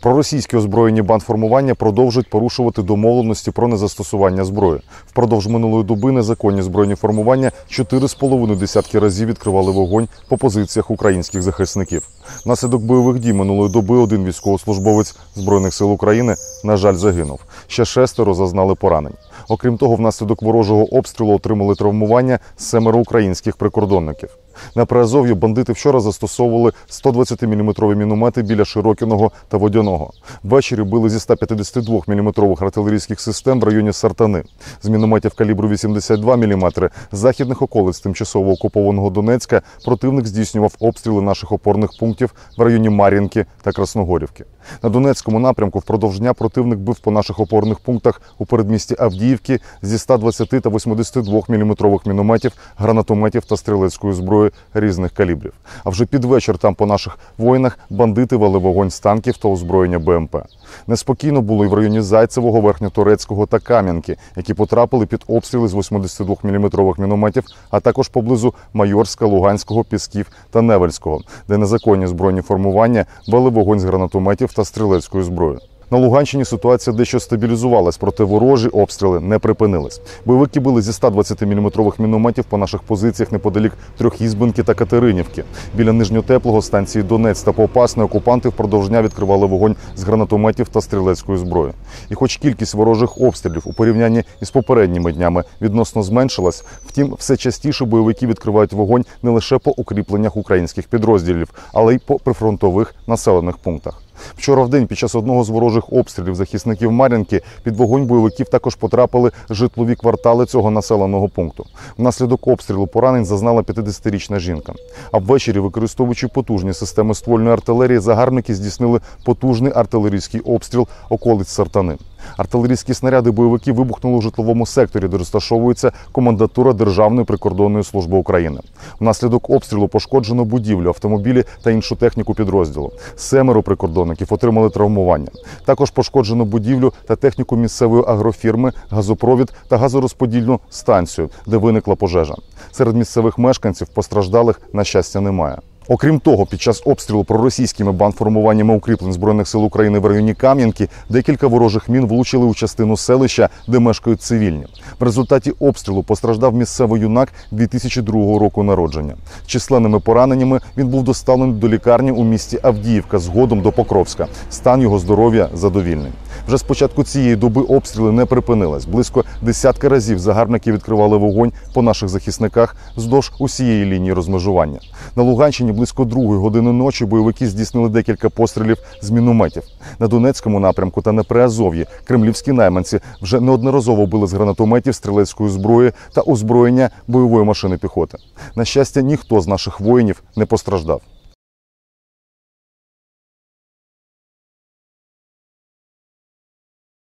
Проросійські озброєні бандформування продовжують порушувати домовленості про незастосування зброї. Впродовж минулої доби незаконні збройні формування 4,5 десятки разів відкривали вогонь по позиціях українських захисників. Внаслідок бойових дій минулої доби один військовослужбовець збройних сил України, на жаль, загинув. Ще шестеро зазнали поранень. Окрім того, внаслідок ворожого обстрілу отримали травмування семеро українських прикордонників. На Приазов'ї бандити вчора застосовували 120-мм міномети біля Широкіного та Водяного. Ввечері били зі 152-мм артилерійських систем в районі Сартани. З мінометів калібру 82 мм західних околиць тимчасово окупованого Донецька противник здійснював обстріли наших опорних пунктів в районі Мар'їнки та Красногорівки. На Донецькому напрямку впродовж дня противник бив по наших опорних пунктах у передмісті Авдіївки зі 120 та 82 мм мінометів, гранатометів та стрілецької зброї різних калібрів. А вже під вечір там по наших воїнах бандити вели вогонь з танків та озброєння БМП. Неспокійно було і в районі Зайцевого, Верхньотурецького та Кам'янки, які потрапили під обстріли з 82 мм мінометів, а також поблизу Майорська, Луганського, Пісків та Невельського, де незаконні збройні формування вели вогонь з гранатометів та стрілецькою зброєю. На Луганщині ситуація дещо стабілізувалась, проте ворожі обстріли не припинились. Бойовики били зі 120-мм мінометів по наших позиціях неподалік Трьохізбинки та Катеринівки. Біля Нижньотеплого станції Донець та Попасне окупанти впродовж дня відкривали вогонь з гранатометів та стрілецької зброї. І хоч кількість ворожих обстрілів у порівнянні із попередніми днями відносно зменшилась, втім, все частіше бойовики відкривають вогонь не лише по укріпленнях українських підрозділів, але й по прифронтових населених пунктах. Вчора в день під час одного з ворожих обстрілів захисників Мар'янки під вогонь бойовиків також потрапили житлові квартали цього населеного пункту. Внаслідок обстрілу поранень зазнала 50-річна жінка. А ввечері, використовуючи потужні системи ствольної артилерії, загарбники здійснили потужний артилерійський обстріл околиць Сартани. Артилерійські снаряди бойовиків вибухнули у житловому секторі, де розташовується комендатура Державної прикордонної служби України. Внаслідок обстрілу пошкоджено будівлю, автомобілі та іншу техніку підрозділу. Семеро прикордонників отримали травмування. Також пошкоджено будівлю та техніку місцевої агрофірми, газопровід та газорозподільну станцію, де виникла пожежа. Серед місцевих мешканців постраждалих на щастя немає. Окрім того, під час обстрілу проросійськими бандформуваннями укріплень збройних сил України в районі Кам'янки декілька ворожих мін влучили у частину селища, де мешкають цивільні. В результаті обстрілу постраждав місцевий юнак 2002 року народження. Численними пораненнями він був доставлений до лікарні у місті Авдіївка, згодом до Покровська. Стан його здоров'я задовільний. Вже з початку цієї доби обстріли не припинились. Близько десятка разів загарбники відкривали вогонь по наших захисниках вздовж усієї лінії розмежування. На Луганщині близько другої години ночі бойовики здійснили декілька пострілів з мінометів. На Донецькому напрямку та на Приазов'ї кремлівські найманці вже неодноразово били з гранатометів стрілецької зброї та озброєння бойової машини піхоти. На щастя, ніхто з наших воїнів не постраждав.